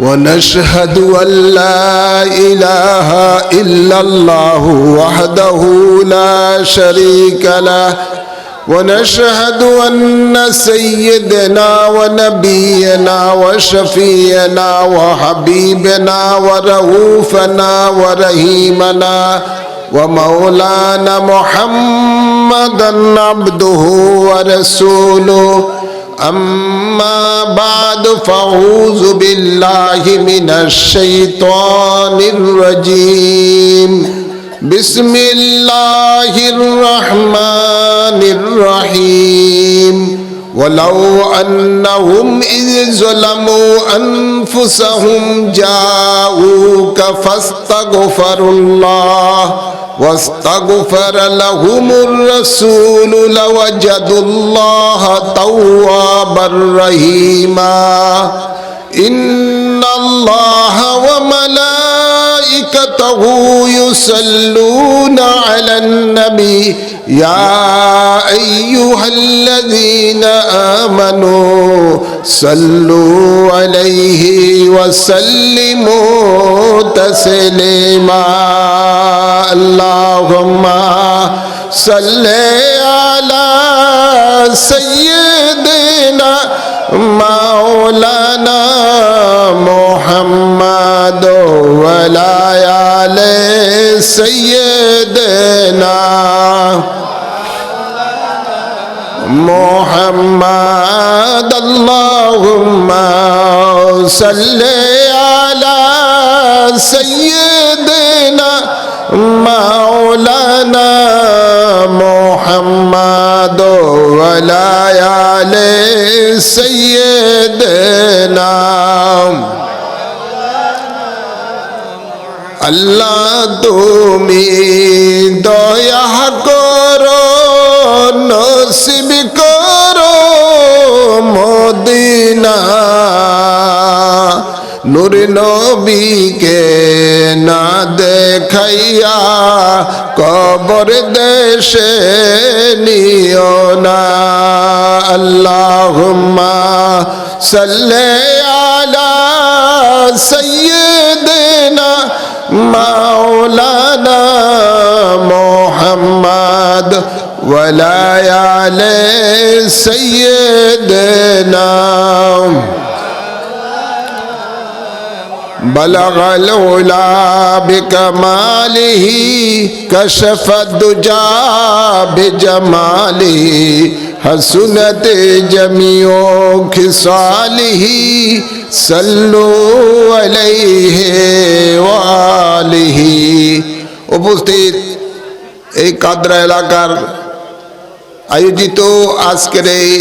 ونشهد أن لا إله إلا الله وحده لا شريك له. ونشهد أن سيدنا ونبينا وشفينا وحبيبنا ورؤوفنا ورحيمنا ومولانا محمدا عبده ورسوله. أما بعد فأعوذ بالله من الشيطان الرجيم بسم الله الرحمن الرحيم ولو أنهم إذ ظلموا أنفسهم جاءوك فاستغفروا الله واستغفر لهم الرسول لوجدوا الله توابا رحيما. إن الله وملائكته يصلون على النبي. يا أيها الذين آمنوا صلوا عليه وسلموا تسليما. اللهم صل على سيدنا مولانا محمد ولا آل سيدنا محمد. اللهم صل على سيدنا মাওলানা মোহাম্মদ আলায়ালে সৈয়দ নাম আল্লাহ তুমি দয়া করো নসিব করো মদিনা। নূর নবীকে দেখাইয়া কবর দেশে নিও না আল্লাহুম্মা সাল্লি আলা সাইয়্যিদিনা মাওলানা মুহাম্মদ ولا على سيدنا بلغ العلا بكماله كشف الدجى بجماله حسنت جميع خصاله صلوا عليه وآله উপস্থিত এই কাদরা এলাকার আয়োজিত আজকের এই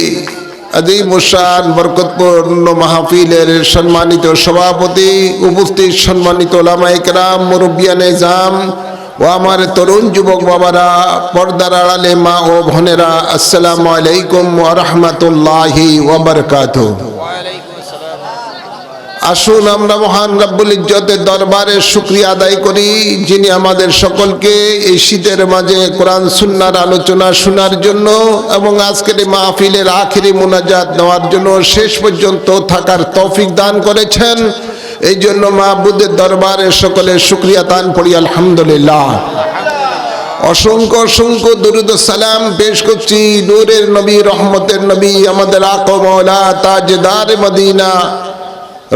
আদি মুসান বরকতপূর্ণ মাহফিলের সম্মানিত সভাপতি, উপস্থিত সম্মানিত লামাইকরাম মুরব্বিয়ানে জাম ও আমার তরুণ যুবক বাবারা, পর্দার আড়ালে মা ও ভনেরা আসসালামু আলাইকুম ওয়া রাহমাতুল্লাহি ওয়া বারাকাতুহু। আসুন আমরা মহান রব্বুল ইজ্জতের দরবারে শুক্রিয়া আদায় করি, যিনি আমাদের সকলকে এই শীতের মাঝে কোরআন, সুন্নার আলোচনা শোনার জন্য এবং আজকের এই মাহফিলের আখিরি মোনাজাত নেওয়ার জন্য শেষ পর্যন্ত থাকার তৌফিক দান করেছেন। এই জন্য মাহবুদের দরবারে সকলের শুক্রিয়া দান করি, আলহামদুলিল্লাহ। অসংখ্য অসংখ্য দুরুদ সালাম পেশ করছি নূরের নবী, রহমতের নবী, আমাদের আকমলা তাজদার মদিনা।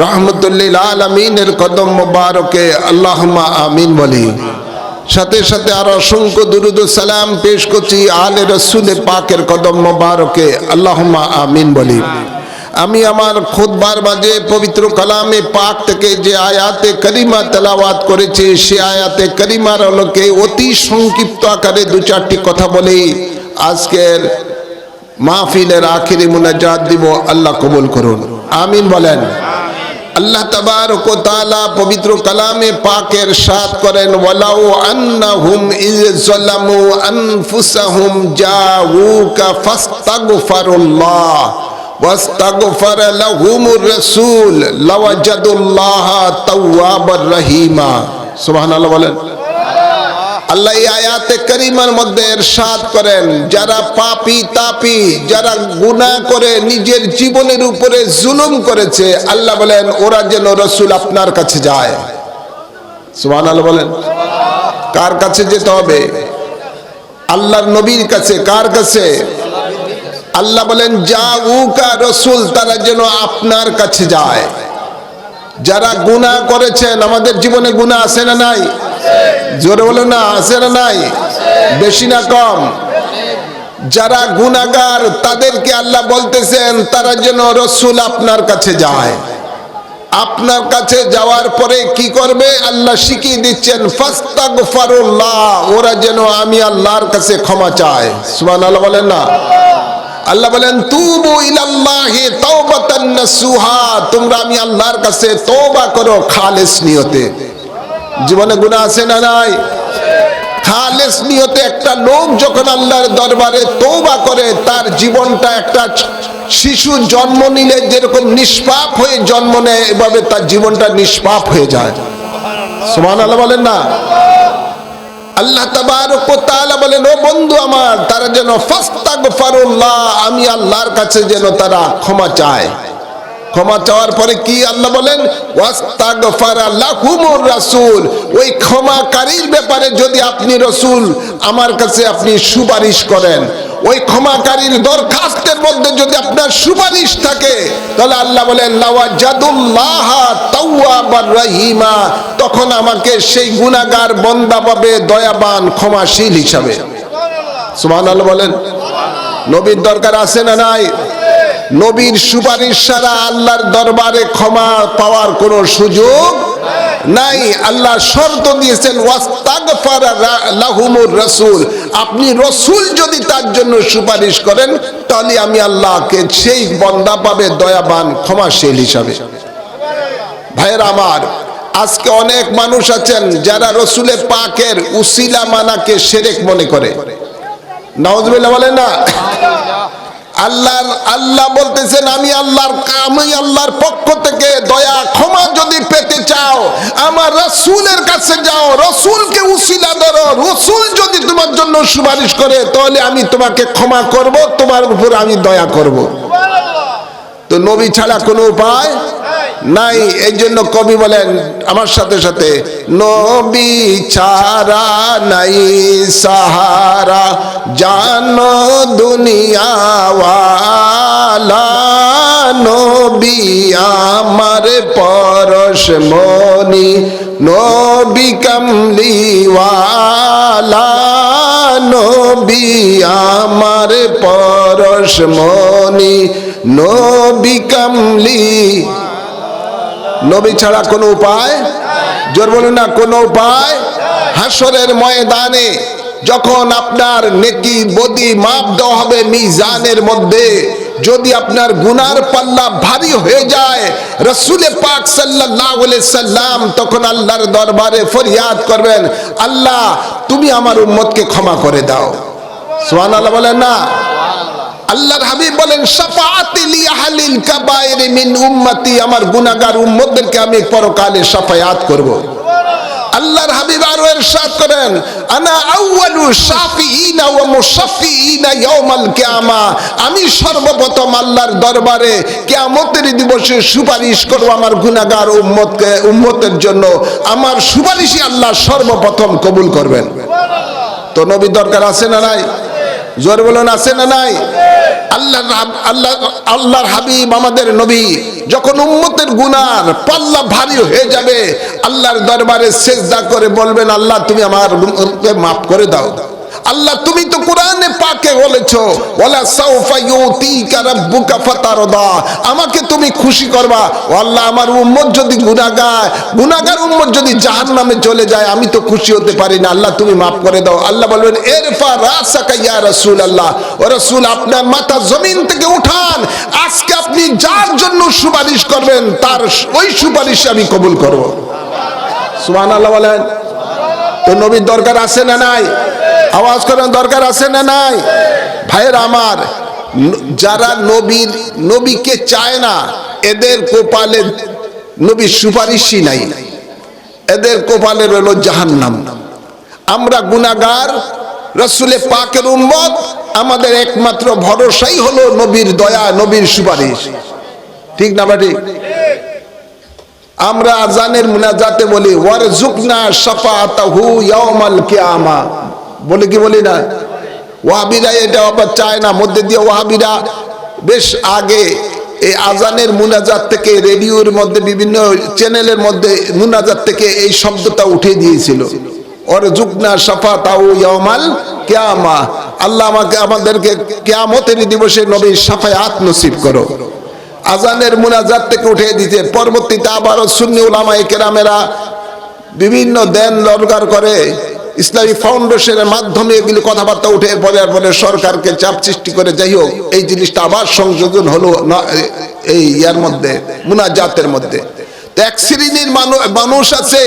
রহমতুল্লিল আলমিনের কদম মুবারকে আল্লাহমা আমিন বলি। সাথে সাথে আর অসংখ্য দুরুদ সালাম পেশ করছি আলে রসুলে পাকের কদম মুবারকে আল্লাহমা আমিন বলি। আমি আমার খুদবার মাঝে পবিত্র কালামে পাক থেকে যে আয়াতে করিমা তেলাওয়াত করেছি, সে আয়াতে করিমার আলোকে অতি সংক্ষিপ্ত আকারে দু চারটি কথা বলি। আজকের মাহফিলের আখিরি মুনাজাত দিব, আল্লাহ কবুল করুন। আমিন বলেন। আল্লাহ তাবারক ও তাআলা পবিত্র কালামে পাকের সাথ করেন ওয়ালাউ আন্নাহুম ইয যালামু আনফুসাহুম জাউকা ফাস্তাগফিরুল্লাহ واستغفر لهم الرسول لوجدوا الله توابا رحيما সুবহান আল্লাহ বলেন আল্লাহ এই আয়াতে করিমার মধ্যে এরশাদ করেন, যারা পাপি তাপি, যারা গুনাহ করে নিজের জীবনের উপরে জুলুম করেছে, আল্লাহ বলেন, ওরা যেন রসুল আপনার কাছে যায়। সুবহানাল্লাহ বলেন। কার কাছে যেতে হবে? আল্লাহর নবীর কাছে, কার কাছে? আল্লাহ বলেন যা উকা রসুল, তারা যেন আপনার কাছে যায়। যারা গুনাহ করেছেন, আমাদের জীবনে গুনাহ আছে না নাই? জোরে বলো না, আছে না নাই? বেশি না কম। যারা গুনাগার তাদেরকে আল্লাহ বলতেছেন, তারা যেন রসুল আপনার কাছে যায়। আপনার কাছে যাওয়ার পরে কি করবে? আল্লাহ শিখিয়ে দিচ্ছেন ওরা যেন আমি আল্লাহর কাছে ক্ষমা চায়। সুবহানাল্লাহ বলেন না। আল্লাহ বলেন, তুবু ইলাল্লাহি তাওবাতান নাসুহা তোমরা আমি আল্লাহর কাছে তওবা করো, খালেস নিয়তে। জীবনে গুণা আছে না নাই? খালেস নিয়তে একটা লোক যখন আল্লাহর দরবারে তৌবা করে তার জীবনটা একটা শিশু জন্ম নিলে যেরকম নিষ্পাপ হয়ে জন্ম নেয় এভাবে তার জীবনটা নিষ্পাপ হয়ে যায়। সুবহানাল্লাহ। বলেন না? আল্লাহ ও বলেন ও বন্ধু আমার তারা যেন ফাস্তাগফিরুল্লাহ আমি আল্লাহর কাছে যেন তারা ক্ষমা চায়। ক্ষমা চাওয়ার পরে কি আল্লাহ বলেন? রাসূল। ওই ক্ষমাকারীর ব্যাপারে যদি আপনি রসুল আমার কাছে আপনি সুপারিশ করেন, ওই ক্ষমাকারীর দরখাস্তের মধ্যে যদি আপনার সুপারিশ থাকে, তাহলে আল্লাহ বলেন রহিমা। তখন আমাকে সেই গুনাহগার বন্দা পাবে দয়াবান, ক্ষমাশীল হিসাবে। সুবহানাল্লাহ বলেন। নবীর দরকার আছে না নাই? নবীর সুপারিশ ছাড়া আল্লাহর দরবারে ক্ষমা পাওয়ার কোনো সুযোগ নাই। আল্লাহ শর্ত দিয়েছেন রাসূল। আপনি রসুল যদি তার জন্য সুপারিশ করেন, তাহলে আমি আল্লাহকে সেই বন্দা পাবে, দয়াবান, ক্ষমাশীল হিসাবে। ভাইয়ের আমার, আজকে অনেক মানুষ আছেন যারা রসুলের পাকের উসিলা মানাকে সেরেক মনে করে। নওয়াজবিল্লাহ বলে না? আল্লাহ আল্লাহ বলতেছেন আমি আল্লাহর আমি আল্লাহর পক্ষ থেকে দয়া ক্ষমা যদি পেতে চাও আমার রসুলের কাছে যাও রসুলকে উশিলা ধরো রসুল যদি তোমার জন্য সুপারিশ করে তাহলে আমি তোমাকে ক্ষমা করব তোমার উপর আমি দয়া করব। তো নবী ছাড়া কোনো উপায়? নাই এই জন্য কবি বলেন, আমার সাথে সাথে, নবী ছাড়া নাই সাহারা, জানো দুনিয়াওয়ালা, নবী আমার পরশ মনি, নবী কামলিওয়ালা, নবী আমার পরশ মনি, নবী কামলি নবী ছাড়া কোনো উপায়? জোর বলুন না, কোনো উপায়? হাসরের ময়দানে যখন আপনার নেকি বদি মাপ দেওয়া হবে মিজানের মধ্যে, যদি আপনার গুনার পাল্লা ভারী হয়ে যায় রসুলে পাক আলাইহি সাল্লাম তখন আল্লাহর দরবারে ফরিয়াদ করবেন, আল্লাহ, তুমি আমার উম্মতকে ক্ষমা করে দাও। সোহান আল্লাহ বলেন না। আল্লাহর হাবিব বলেন, শাফাআতি লি আহলিল কাবায়ের মিন উম্মতি আমার গুনাহগার উম্মতদেরকে আমি পরকালে শাফায়াত করব। আল্লাহর হাবিব আরও ইরশাদ করেন, আনা আউয়ালু শাফিঈনা ওয়া মুশাফফিঈনা ইয়াউমাল কিয়ামা আমি সর্বপ্রথম আল্লাহর দরবারে কিয়ামতের দিবসে সুপারিশ করব আমার গুনাহগার উম্মতকে, উম্মতের জন্য। আমার সুপারিশই আল্লাহ সর্বপ্রথম কবুল করবেন। তো নবী দরকার আছে না নাই? জোর বলুন, আছে না নাই? আল্লাহ আল্লাহ, আল্লাহর হাবিব আমাদের নবী। যখন উম্মতের গুনার পাল্লা ভারী হয়ে যাবে, আল্লাহর দরবারে সেজদা করে বলবেন, আল্লাহ, তুমি আমার মাফ করে দাও দাও। আল্লাহ, তুমি তো কোরআনে পাকে বলেছ, ওয়ালা সাউফা ইউতিকা রাব্বুকা ফাতারদা আমাকে তুমি খুশি করবা। ও আল্লাহ, আমার উম্মত যদি গুনাহগার গুনাহগার উম্মত যদি জাহান্নামে চলে যায়, আমি তো খুশি হতে পারি না। আল্লাহ, তুমি মাফ করে দাও। আল্লাহ বলবেন, এরফা রাসাকা ইয়া রাসূলুল্লাহ ও রাসূল, আপনার মাথা জমিন থেকে উঠান। আজকে আপনি যার জন্য সুপারিশ করবেন, তার ওই সুপারিশ আমি কবুল করব। সুবহান আল্লাহ বলেন। তো নবীর দরকার আছে না নাই? আওয়াজ করেন দরকার আছে না নাই? ভাইয়ের আমার যারা নবীর, নবীকে চায় না, এদের কোপালে নবীর সুপারিশই নাই। এদের কোপালে রইল জাহান্নাম। আমরা গুনাগার রসুলে পাকের উম্মত, আমাদের একমাত্র ভরসাই হলো নবীর দয়া, নবীর সুপারিশ। ঠিক না বা ঠিক আমরা আজানের মুনাজাতে বলি ওয়ারজুকনা শাফাতাহু ইয়াউমাল কিয়ামা। বলি কি বলি না? ওয়াহাবিরা এটা আবার চায় না, মধ্যে দিয়ে ওয়াহাবিরা বেশ আগে এই আজানের মুনাজাত থেকে রেডিওর মধ্যে বিভিন্ন চ্যানেলের মধ্যে মুনাজাত থেকে এই শব্দটা উঠে দিয়েছিল। ওর জুগনা সাফা শাফাতাহু ইয়াউমাল কেয়ামা। আল্লাহ আমাকে, আমাদেরকে কিয়ামতের দিবসে নবীর শাফায়াত নসিব করো। আজানের মুনাজাত থেকে উঠে দিতে পরবর্তীতে আবারও সুন্নি উলামায়ে কেরামেরা বিভিন্ন দেন দরকার করে ইসলামী ফাউন্ডেশনের মাধ্যমে এগুলি কথাবার্তা উঠে পরে পরে সরকারকে চাপ সৃষ্টি করে, যাই হোক, এই জিনিসটা আবার সংযোজন হলো এই ইয়ার মধ্যে, মুনাজাতের মধ্যে। তো এক শ্রেণির মানুষ মানুষ আছে,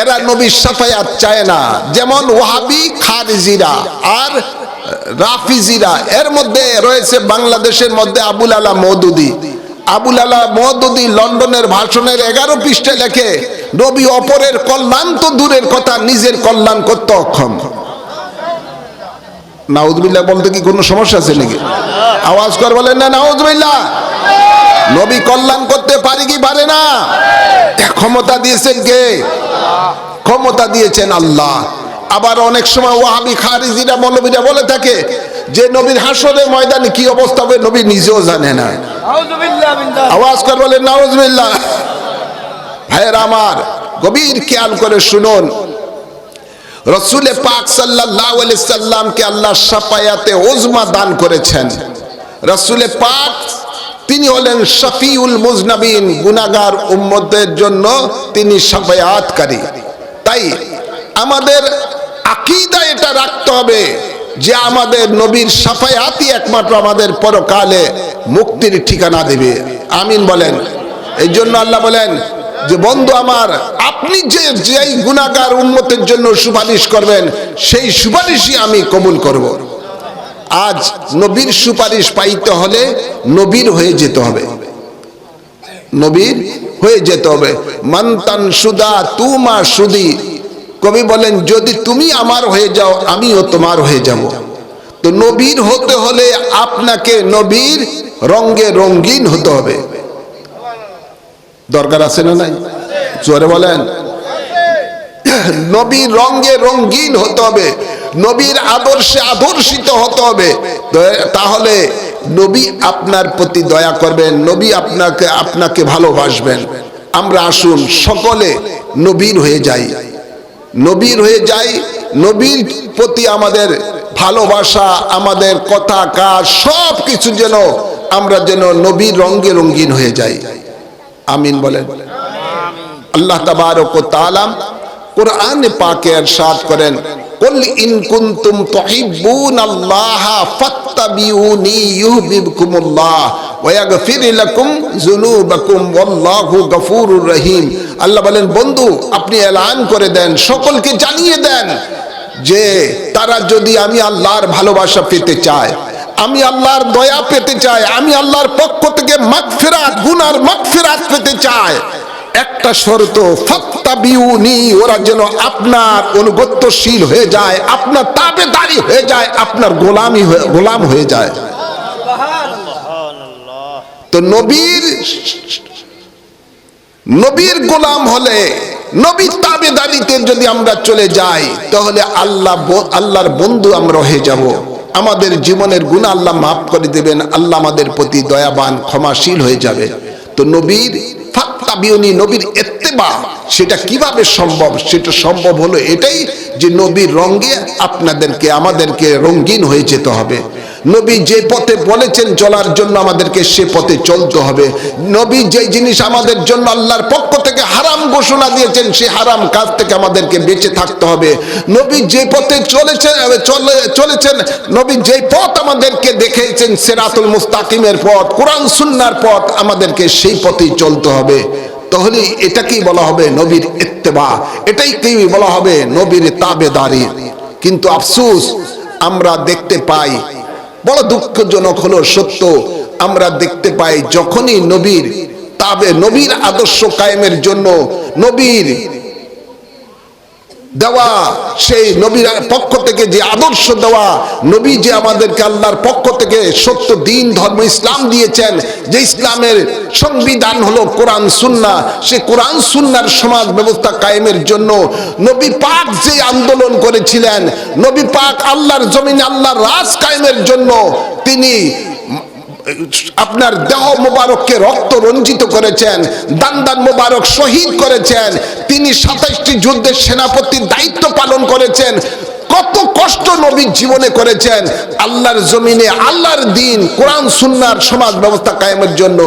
এরা নবীর সাফায়াত চায় না। যেমন ওয়াহাবি, খারিজিরা আর রাফিজিরা। এর মধ্যে রয়েছে বাংলাদেশের মধ্যে আবুল আলা মৌদুদি। আবুল আলা মৌদুদি লন্ডনের ভাষণের এগারো পৃষ্ঠে লেখে, নবী অপরের কল্যাণ তো দূরের কথা, নিজের কল্যাণ করতে অক্ষম। নাউজবিল্লাহ বলতে কি কোনো সমস্যা আছে নাকি? আওয়াজ কর বলেন, না, নাউজবিল্লাহ। নবী কল্যাণ করতে পারে কি পারে না? ক্ষমতা দিয়েছেন কে? ক্ষমতা দিয়েছেন আল্লাহ। আবার অনেক সময় ওয়াহাবি খারিজিরা মৌলবীরা বলে থাকে যে নবীর হাসরের ময়দানে কি অবস্থা হবে নবী নিজেও জানে না। আওয়াজ কর বলেন নাউজবিল্লাহ। ভাইয়ের আমার গভীর খেয়াল করে শুনুন। রসুলে পাক সাল্লাল্লাহু আলাইহি সাল্লামকে আল্লাহ সাফায়াতে ওজমা দান করেছেন। রসুলে পাক তিনি হলেন শফিউল মুজনাবিন গুনাগার উম্মতের জন্য তিনি সাফায়াতকারী তাই আমাদের আকীদা এটা রাখতে হবে যে আমাদের নবীর সাফায়াতই একমাত্র আমাদের পরকালে মুক্তির ঠিকানা দেবে। আমিন বলেন। এই জন্য আল্লাহ বলেন যে, বন্ধু আমার, আপনি যে, যেই গুণাগার উন্মতের জন্য সুপারিশ করবেন, সেই সুপারিশই আমি কবুল করব। আজ নবীর সুপারিশ পাইতে হলে নবীর হয়ে যেতে হবে। নবীর হয়ে যেতে হবে। মান্তান সুদা তুমা সুদি। কবি বলেন, যদি তুমি আমার হয়ে যাও, আমিও তোমার হয়ে যাব। তো নবীর হতে হলে আপনাকে নবীর রঙ্গে রঙ্গিন হতে হবে। দরকার আছে না নাই? জোরে বলেন। নবীর রঙ্গে রঙ্গিন হতে হবে, নবীর আদর্শে আদর্শিত হতে হবে। তাহলে নবী আপনার প্রতি দয়া করবেন, নবী আপনাকে আপনাকে ভালোবাসবেন। আমরা আসুন, সকলে নবীর হয়ে যাই। নবীর হয়ে যাই নবীর প্রতি আমাদের ভালোবাসা আমাদের কথা কাজ সব কিছু যেন আমরা যেন নবীর রঙ্গে রঙ্গিন হয়ে যাই। আমিন বলেন। আল্লাহ তাবারক ও তালাম কোরআনে পাকে সাত করেন। কুল ইন কুনতুম তুহিব্বুন আল্লাহ ফাত্তাবিউনি ইউহিব্বুকুমুল্লাহ ওয়া ইয়াগফির লাকুম যুনুবাকুম ওয়াল্লাহু গফুরুর রহিম। আল্লাহ বলেন, বন্ধু, আপনি এলান করে দেন, সকলকে জানিয়ে দেন যে তারা যদি আমি আল্লাহর ভালোবাসা পেতে চায়, আমি আল্লাহর দয়া পেতে চাই আমি আল্লাহর পক্ষ থেকে মাগফিরাত, গুনার মাগফিরাত পেতে চাই একটা শর্ত ওরা যেন আপনার অনুগত্যশীল হয়ে যায়, আপনার হয়ে যায়, আপনার গোলামি গোলাম হয়ে যায়। তো নবীর নবীর গোলাম হলে, নবীর যদি আমরা চলে যাই, তাহলে আল্লাহ আল্লাহর বন্ধু আমরা হয়ে যাব। আমাদের জীবনের গুণ আল্লাহ মাফ করে দেবেন, আল্লাহ আমাদের প্রতি দয়াবান, ক্ষমাশীল হয়ে যাবে। তো নবীর ফাত্তাবিউনি নবীর এত্তেবা, সেটা কীভাবে সম্ভব? সেটা সম্ভব হলো এটাই যে নবীর রঙ্গে আপনাদেরকে, আমাদেরকে রঙ্গিন হয়ে যেতে হবে। নবী যে পথে বলেছেন চলার জন্য আমাদেরকে সে পথে চলতে হবে। নবী যে জিনিস আমাদের জন্য আল্লাহর পক্ষ থেকে হারাম ঘোষণা দিয়েছেন, সে হারাম কাজ থেকে আমাদেরকে বেঁচে থাকতে হবে। নবী যে পথে চলেছেন চলেছেন, নবী যে পথ আমাদেরকে দেখিয়েছেন, সেরাতুল মুস্তাকিমের পথ, কোরআন, সুন্নার পথ, আমাদেরকে সেই পথেই চলতে হবে। তাহলে এটাকেই বলা হবে? নবীর ইত্তেবা। এটাই কি বলা হবে? নবীর তাবেদারি। কিন্তু আফসুস, আমরা দেখতে পাই বড় দুঃখজনক হলো সত্য, আমরা দেখতে পাই যখনই নবীর, তাবে নবীর আদর্শ কায়েমের জন্য নবীর দেওয়া, সেই নবীর পক্ষ থেকে যে আদর্শ দেওয়া, নবী যে আমাদেরকে আল্লাহর পক্ষ থেকে সত্য দিন, ধর্ম, ইসলাম দিয়েছেন, যে ইসলামের সংবিধান হলো কোরআন সুন্না সে কোরআন সুন্নার সমাজ ব্যবস্থা কায়েমের জন্য নবী পাক যে আন্দোলন করেছিলেন, নবী পাক আল্লাহর জমিন আল্লাহর রাজ কায়েমের জন্য তিনি আপনার দেহ মোবারককে রক্ত রঞ্জিত করেছেন দান দান মোবারক শহীদ করেছেন, তিনি সাতাইশটি যুদ্ধের সেনাপতির দায়িত্ব পালন করেছেন কত কষ্ট নবীর জীবনে করেছেন। আল্লাহর জমিনে আল্লাহর দিন, কোরআন, সুন্নার সমাজ ব্যবস্থা কায়েমের জন্য।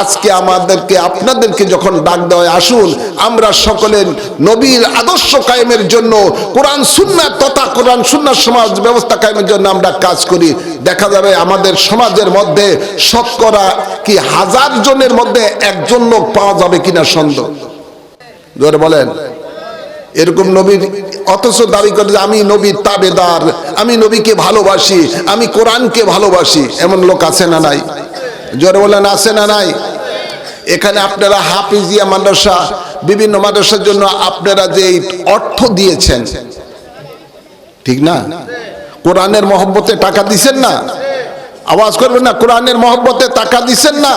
আজকে আমাদেরকে, আপনাদেরকে যখন ডাক দেওয়া আসুন, আমরা সকলের নবীর আদর্শ কায়েমের জন্য, কোরআন, সুন্নার তথা কোরআন, সুন্নার সমাজ ব্যবস্থা কায়েমের জন্য আমরা কাজ করি। দেখা যাবে আমাদের সমাজের মধ্যে শতকরা কি হাজার জনের মধ্যে একজন লোক পাওয়া যাবে কিনা সন্দেহ? বলেন। এরকম নবীর অথচ দাবি করে যে আমি নবীর তাবেদার, আমি নবীকে ভালোবাসি, আমি কোরআনকে ভালোবাসি। এমন লোক আছে না নাই? জোরে বলেন, আছে না নাই? এখানে আপনারা হাফিজিয়া মাদ্রাসা, বিভিন্ন মাদ্রাসার জন্য আপনারা যে অর্থ দিয়েছেন, ঠিক না? কোরআনের মহব্বতে টাকা দিছেন না? আওয়াজ করবেন না, কোরআনের মহব্বতে টাকা দিছেন না?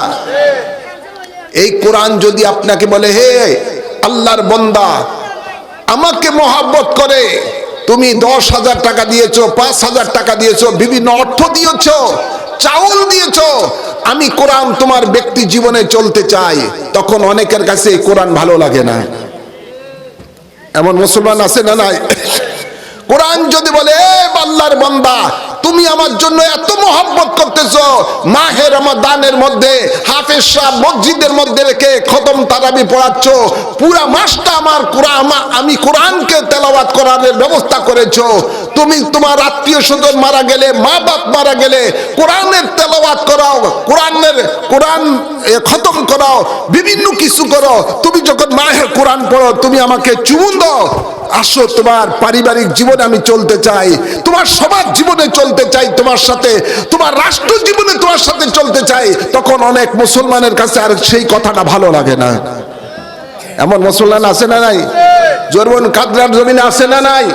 এই কোরআন যদি আপনাকে বলে, হে আল্লাহর বন্দা আমাকে মহাব্বত করে। তুমি দশ হাজার টাকা দিয়েছ, পাঁচ হাজার টাকা দিয়েছ, বিভিন্ন অর্থ দিয়েছ, চাউল দিয়েছ। আমি কোরআন তোমার ব্যক্তি জীবনে চলতে চাই। তখন অনেকের কাছে কোরআন ভালো লাগে না। এমন মুসলমান আছে না নাই? কোরআন যদি বলে আল্লাহর বান্দা তুমি আমার জন্য এত মহব্বত করতেছ। মাহের আমার দানের মধ্যে, হাফেজ সাহ মসজিদের মধ্যে রেখে খতম তারাবি পড়াচ্ছ। পুরা মাসটা আমার কোরআন, আমি কোরআনকে তেলাওয়াত করার ব্যবস্থা করেছ। তুমি তোমার আত্মীয় স্বজন মারা গেলে মা বাপ মারা গেলে কোরআনের তেলাওয়াত করাও, কোরআনের, কোরআন খতম করাও, বিভিন্ন কিছু করো। তুমি যখন মাহের কোরআন পড়ো, তুমি আমাকে চুমুন দাও। আসো, তোমার পারিবারিক জীবনে আমি চলতে চাই। তোমার সমাজ জীবনে চলতে চাই তোমার সাথে। তোমার রাষ্ট্র জীবনে তোমার সাথে চলতে চাই। তখন অনেক মুসলমানের কাছে আর সেই কথাটা ভালো লাগে না। এমন মুসলমান আছে না নাই? জোরবন কাদরার জমিনে আছে না নাই?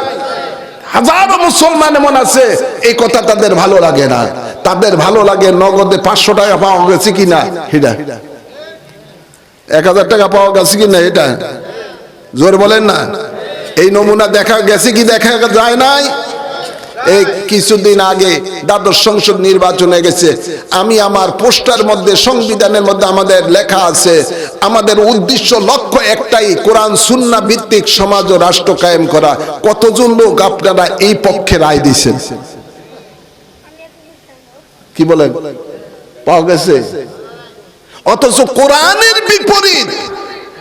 হাজারো মুসলমান এমন আছে, এই কথা তাদের ভালো লাগে না। তাদের ভালো লাগে নগদে পাঁচশো টাকা পাওয়া গেছে কিনা হিডা। এক হাজার টাকা পাওয়া গেছে কিনা এটা? জোর বলেন না। এই নমুনা দেখা গেছে কি দেখা যায় নাই? এই কিছুদিন আগে দ্বাদশ সংসদ নির্বাচনে গেছে। আমি আমার পোস্টার মধ্যে, সংবিধানের মধ্যে আমাদের লেখা আছে, আমাদের উদ্দেশ্য লক্ষ্য একটাই, কোরআন সুন্না ভিত্তিক সমাজ ও রাষ্ট্র কায়েম করা। কতজন লোক আপনারা এই পক্ষে রায় দিয়েছেন? কি বলেন? পাওয়া গেছে? অথচ কোরআনের বিপরীত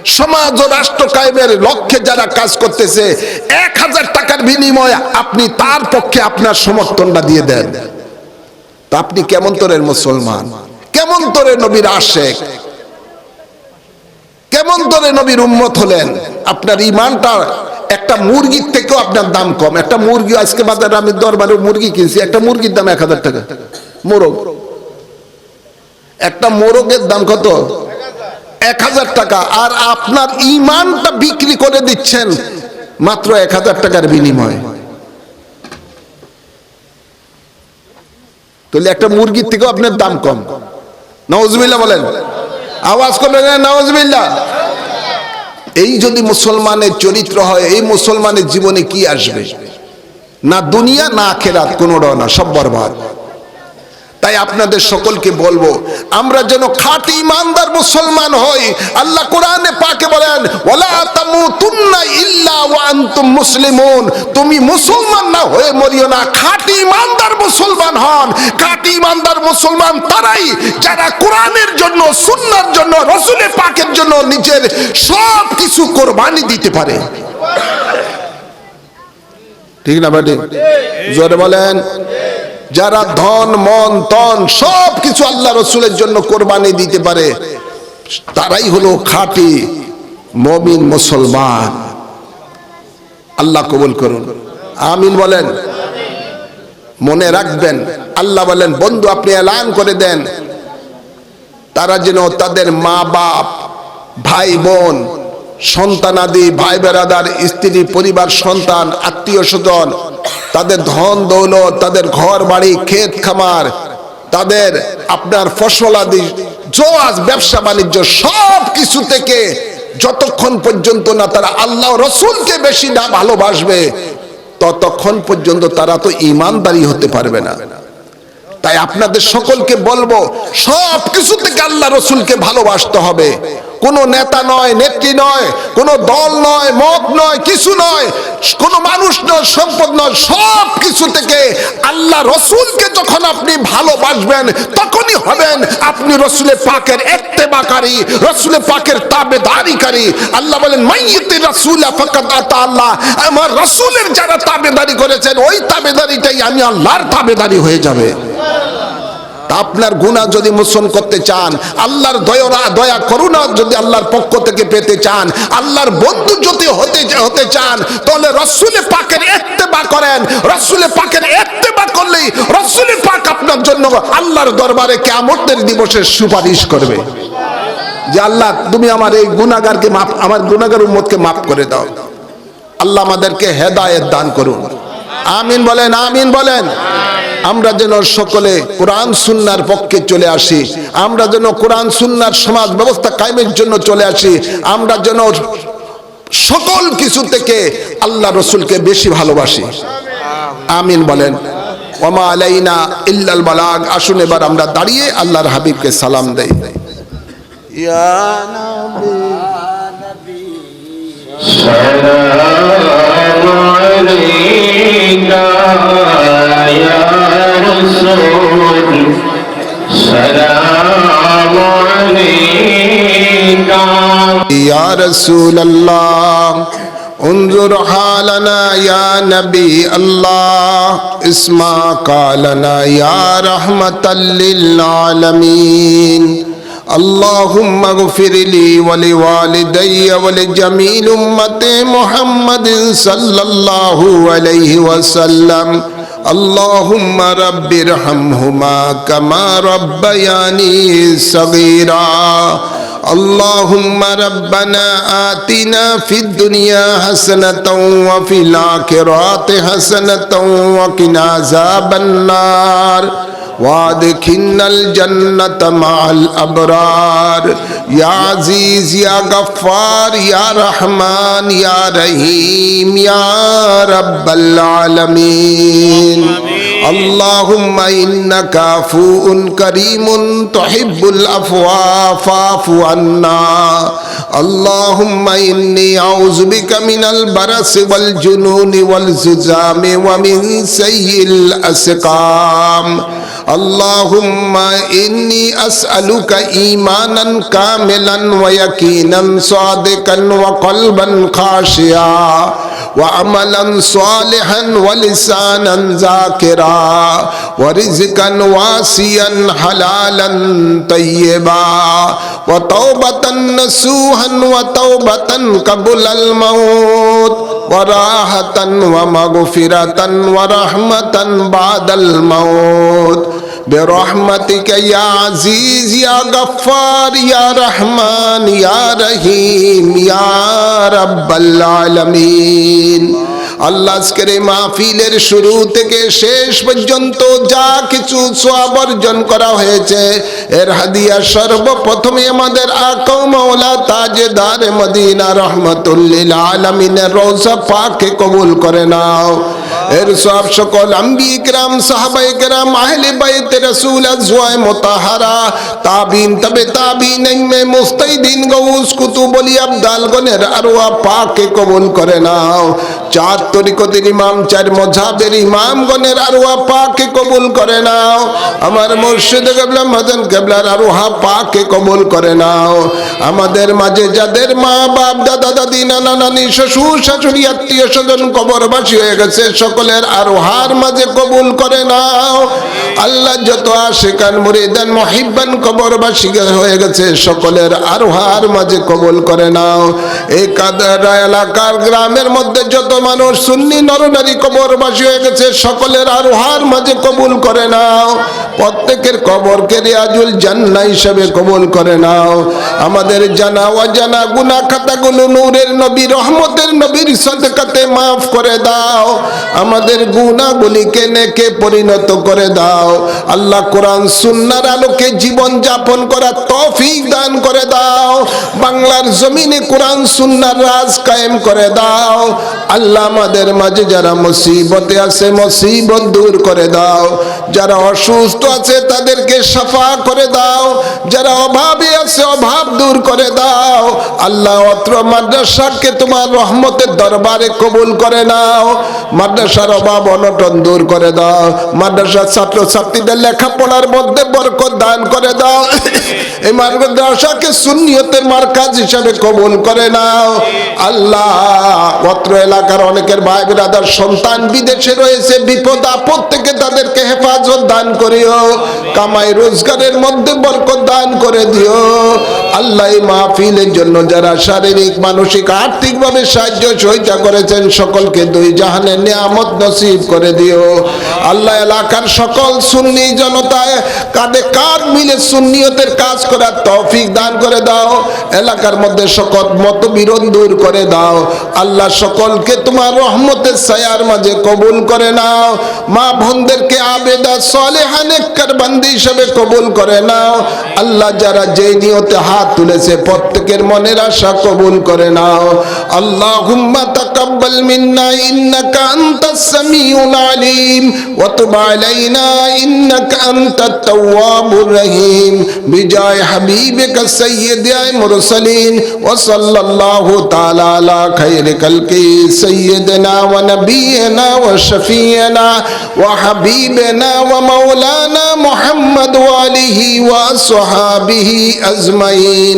সমাজ ও রাষ্ট্র কায়েমের লক্ষ্যে যারা কাজ করতেছে, এক হাজার টাকার বিনিময়ে আপনি তার পক্ষে আপনার সমর্থনটা দিয়ে দেন। তা আপনি কেমন তোরের মুসলমান? কেমন তোরে নবীর আশেক? কেমন তোরে নবীর উম্মত হলেন? আপনার ইমানটা একটা মুরগির থেকেও আপনার দাম কম। একটা মুরগি, আজকে বাজারে আমি দরবারে মুরগি কিনছি, একটা মুরগির দাম এক হাজার টাকা। মোরগ। একটা মোরগের দাম কত? এক হাজার টাকা, আর আপনার ইমানটা বিক্রি করে দিচ্ছেন মাত্র এক হাজার টাকার বিনিময়ে। তাহলে একটা মুরগির থেকেও আপনার দাম কম। নওয়াজবিল্লা বলেন। আওয়াজ করবেন নওয়াজবিল্লা এই যদি মুসলমানের চরিত্র হয়, এই মুসলমানের জীবনে কি আসবে? না দুনিয়া, না খেরাত কোনোটাও না সব বরবাদ। তাই আপনাদের সকলকে বলব, আমরা যেন খাঁটি ইমানদার মুসলমান হই। আল্লাহ কোরআনে পাকে বলেন, ওয়ালা তামুতুন্না ইল্লা ওয়া আনতুম মুসলিমুন। তুমি মুসলমান না হয়ে মরিও না, খাঁটি ইমানদার মুসলমান হন। খাঁটি ইমানদার মুসলমান তারাই যারা কোরআনের জন্য, সুন্নার জন্য, রসুলের পাকের জন্য নিজের সব কিছু কোরবানি দিতে পারে। ঠিক না বাটি জোরে বলেন। যারা ধন, মন, তন সব কিছু আল্লাহ রসুলের জন্য কোরবানি দিতে পারে, তারাই হলো খাঁটি মমিন মুসলমান। আল্লাহ কবুল করুন। আমিন বলেন। মনে রাখবেন, আল্লাহ বলেন, বন্ধু, আপনি এলান করে দেন। তারা যেন তাদের মা বাপ ভাই বোন সন্তানাদি, ভাই বেড়াদার স্ত্রী, পরিবার, সন্তান, আত্মীয় স্বজন, তাদের ধন দৌলত, তাদের ঘর বাড়ি, ক্ষেত খামার, তাদের আপনার ফসলাদি জোয়াজ, ব্যবসা, বাণিজ্য সব কিছু থেকে যতক্ষণ পর্যন্ত না তারা আল্লাহ রসুলকে বেশি না ভালোবাসবে, ততক্ষণ পর্যন্ত তারা তো ইমানদারি হতে পারবে না। তাই আপনাদের সকলকে বলব সব কিছু থেকে আল্লাহ রসুলকে ভালোবাসতে হবে। কোনো নেতা নয়, নেত্রী নয়, কোনো দল নয়, মত নয়, কিছু নয়, কোনো মানুষ নয়, সম্পদ নয়, সব কিছু থেকে আল্লাহ রসুলকে যখন আপনি ভালোবাসবেন, তখনই হবেন আপনি রসুলে পাকের একতেবাকারী রসুলে পাকের তাবেদারিকারী। আল্লাহ বলেন, মাইয়িতে রাসূল আল্লাহ। আমার রসুলের যারা তাবেদারি করেছেন, ওই তাবেদারিটাই আমি আল্লাহর তাবেদারি হয়ে যাবে। তা আপনার গুণা যদি মোচন করতে চান, আল্লাহর দয়া দয়া, করুণা যদি আল্লাহর পক্ষ থেকে পেতে চান, আল্লাহর বন্ধু যদি হতে হতে চান, তাহলে রসুলে পাকের একতেবা করেন। রসুলে পাকের একতেবা করলেই রসুলে পাক আপনার জন্য আল্লাহর দরবারে কেমতের দিবসের সুপারিশ করবে। যে আল্লাহ, তুমি আমার এই গুণাগারকে মাফ, আমার গুণাগার উম্মতকে মাফ করে দাও। আল্লাহ আমাদেরকে হেদায়েত দান করুন। আমিন বলেন আমিন বলেন। আমরা যেন সকলে কোরআন সুন্নার পক্ষে চলে আসি। আমরা যেন কোরআন সুন্নার সমাজ ব্যবস্থা কায়েমের জন্য চলে আসি। আমরা যেন সকল কিছু থেকে আল্লাহ রসুলকে বেশি ভালোবাসি। আমিন বলেন। ওমা আলাইনা ইল্লাল বালাগ। আসুন এবার আমরা দাঁড়িয়ে আল্লাহর হাবিবকে সালাম দেই। সালাম আলাইকা। رسول سلام عليك. يا رسول الله انظر حالنا يا نبي الله. اسمع قالنا يا رحمة للعالمين. اللهم اغفر لي ولوالدي ولجميع أمة محمد صلى الله عليه وسلم. اللهم رب ارحمهما كما ربياني صغيرا اللهم ربنا آتنا في الدنيا حسنة وفي الآخرة حسنة وقنا عذاب النار وادخلنا الجنة مع الأبرار يا عزيز يا غفار يا رحمن يا رحيم يا رب العالمين اللهم إنك عفو كريم تحب العفو فاعف عنا اللهم إني أعوذ بك من البرس والجنون والززام ومن سيء الأسقام اللهم إني أسألك إيمانا كاملا ويقينا صادقا وقلبا خاشعا وعملا صالحا ولسانا ذاكرا ورزقا واسيا حلالا طيبا وتوبة نسوها وتوبة قبل الموت وراحة ومغفرة ورحمة بعد الموت برحمتك يا عزيز يا غفار يا رحمن يا رحيم يا رب العالمين আল্লাহ আজকের এই মাহফিলের শুরু থেকে শেষ পর্যন্ত যা কিছু সোয়াব অর্জন করা হয়েছে এর হাদিয়া সর্বপ্রথমে আমাদের আকাউ মাওলা তাজেদার মদিনা রহমতুল্লিল আলমিনের রোজা পাকে কবুল করে নাও এর সব সকল আম্বি ইকরাম সাহাবাই ইকরাম আহলে বাইত রাসূল, আজওয়ায় মুতাহারা, তাবিন, তবে তাবিন ইমে মুস্তাইদিন গৌস কুতুবলি আব্দাল গনের আরওয়া পাকে কবুল করে নাও। চার তরিকতের ইমাম, চার মজাবের ইমাম গনের আরওয়া পাকে কবুল করে নাও। আমার মুর্শিদ কেবলা, মদন কেবলার আরওয়া পাকে কবুল করে নাও। আমাদের মাঝে যাদের মা বাপ দাদা দাদি নানা নানি শ্বশুর শাশুড়ি আত্মীয় স্বজন কবরবাসী হয়ে গেছে সকল সকলের আরোহার মাঝে কবুল করে নাও। আল্লাহ যত আশেকান মুরিদান মহিব্বান কবরবাসী হয়ে গেছে, সকলের আরোহার মাঝে কবুল করে নাও। এই কাদারা এলাকার গ্রামের মধ্যে যত মানুষ সুন্নি নরনারী কবরবাসী হয়ে গেছে, সকলের আরোহার মাঝে কবুল করে নাও। প্রত্যেকের কবরকে রিয়াজুল জান্না হিসাবে কবুল করে নাও। আমাদের জানা অজানা গুনা খাতাগুলো নূরের নবী, রহমতের নবীর সদকাতে মাফ করে দাও। আমাদের গুনাহগুলিকে নেকে পরিণত করে দাও। আল্লাহ কোরআন সুন্নার আলোকে জীবন যাপন করার তৌফিক দান করে দাও। বাংলার জমিনে কোরআন সুন্নার রাজ কায়েম করে দাও। আল্লাহ আমাদের মাঝে যারা মুসিবতে আছে, মুসিবত দূর করে দাও। যারা অসুস্থ আছে, তাদেরকে সাফা করে দাও। যারা অভাবে আছে, অভাব দূর করে দাও। আল্লাহ অত্র মাদ্রাসাকে তোমার রহমতের দরবারে কবুল করে নাও। মাদ্রাসার অভাব অনটন দূর করে দাও। মাদ্রাসার ছাত্র ছাত্রীদের লেখাপড়ার মধ্যে বরকত দান করে দাও। এই মাদ্রাসাকে সুন্নিয়তের মার্কাজ হিসাবে কবুল করে নাও। আল্লাহ, অত্র এলাকার অনেকের ভাই সন্তান বিদেশে রয়েছে, বিপদ আপদ থেকে তাদেরকে হেফাজত দান করিও। কামাই রোজগারের মধ্যে বরকত দান করে দিও। আল্লাহ মাহফিলের জন্য যারা শারীরিক, মানসিক আর্থিক ভাবে সাহায্য সহায়তা করেছেন, সকলকে দুই জাহানের নিয়ামত নসিব করে দিও। আল্লাহ এলাকার সকল সুন্নি জনতায় কাঁধে কাঁধ মিলে সুন্নিয়তের কাজ করার তৌফিক দান করে দাও। এলাকার মধ্যে সকল মতবিরোধ দূর করে দাও। আল্লাহ সকলকে তোমার রহমতের ছায়ার মাঝে কবুল করে নাও। মা বোনদেরকে আবেদা সলেহানেকার বান্দি হিসেবে কবুল করে নাও। আল্লাহ যারা যে নিয়তে হাত তুলেছে প্রত্যেকের মনের আশা কবুল করে নাও। আল্লাহুম্মা তাকাব্বাল মিন্না ইন্নাকা আনতাস সামিউল আলিম ওয়া তুব আলাইনা ইন্নাকা আনতাত তাওয়াবুর রহিম বিজয় হাবিবিকা সাইয়্যিদাল মুরসালিন ওয়া সাল্লাল্লাহু তাআলা আলা খায়রি খালকি সাইয়্যিদিনা ওয়া নাবিয়িনা ওয়া শাফিয়িনা ওয়া হাবিবিনা ওয়া মাওলানা মুহাম্মদ ওয়া আলিহি ওয়া আসহাবিহি আজমাইন